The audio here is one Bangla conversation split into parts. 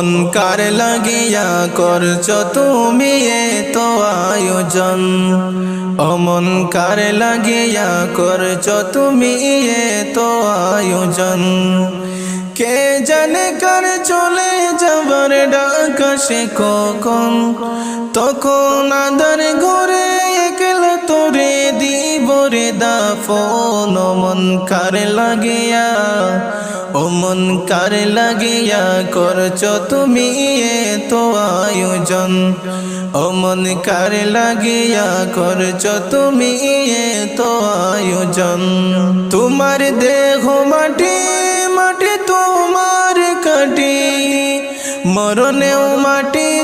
অমন কার লাগিয়া করছ তুমি তো আয়োজন? অমন কার লাগিয়া করছ তুমি তো আয়োজন? কে জানে কার চলে যাবার ডাকাশে কখন? তখন আদার ঘরে একলা তোরে দিবরে দাফন। অমন কার লাগিয়া অমন কার লাগিয়া করছ তুমি তো আয়োজন? অমন কার লাগিয়া করছ তুমি তো আয়োজন? তোমার দেহ মাটি মাটি তোমার কাটি, মরণেও মাটি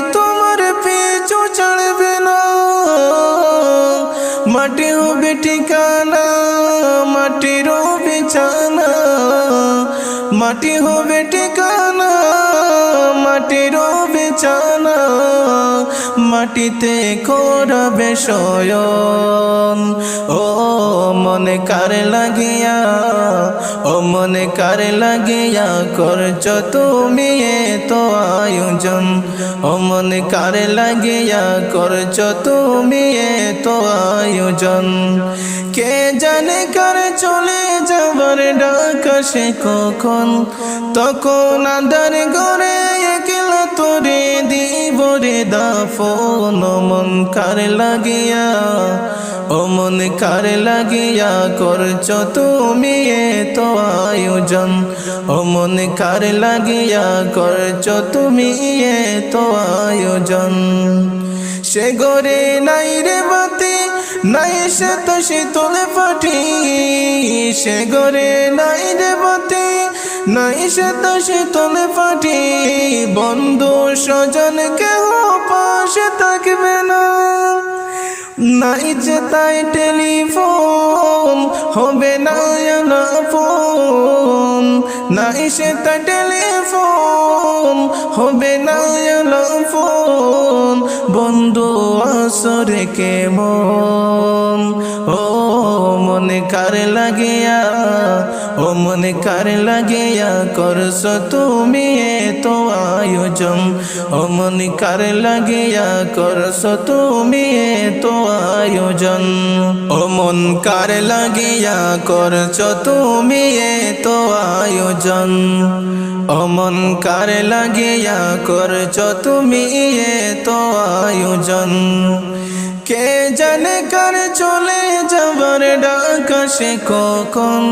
মাটি হবে ঠিকানা মাটির বিছানা মাটিতে করবে শয়ন। ও মনে কার লাগিয়া, ও মনে কার লাগিয়া করছ তুমি তো আয়োজন। ও মনে কার লাগিয়া করছ তুমি তো আয়োজন। জানে কার চলে যাবার ডাকাশে কখন? তখন আদার ঘরে একলা তোরে দিবরে দাফন। মন কার লাগিয়া, ও মন কার লাগিয়া করছ তুমি তো আয়োজন। ও মন কার লাগিয়া করছ তুমি তো আয়োজন। সে গরে নাই রে বাতি নাই সে তো শীতল পাঠি, সে গরে নাই রে বাতি নাই সে তো শীতল পাঠি, বন্ধু স্বজন কেহ পাশে থাকবে না। নাই যে তাই টেলিফোন, হবে না ফোন নাই সে তাই টেলিফোন, হবে না ফোন বন্ধু আসরে কেমন? ও মনে কার লাগিয়া, ও মনে কার লাগিয়া করছ তুমি তো আয়োজন? ও মনে কার লাগিয়া করছ তুমি তো আয়োজন? ও মন কার লাগিয়া করছ তুমি তো আয়োজন? ও মন কার লাগিয়া করছ তুমি তো আয়োজন? কে জানে কার চলে যাবার ডাকাশে কখন?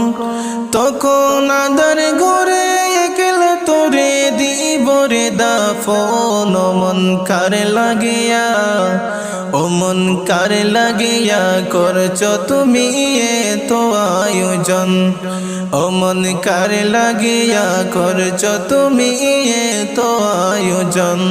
তখন আদার ঘরে একলা তোরে দিবরে দাফন। মন কার লাগিয়া, ও মন কার লাগিয়া করছ তুমি তো আয়োজন। ও মন কার লাগিয়া করছ তুমি তো আয়োজন।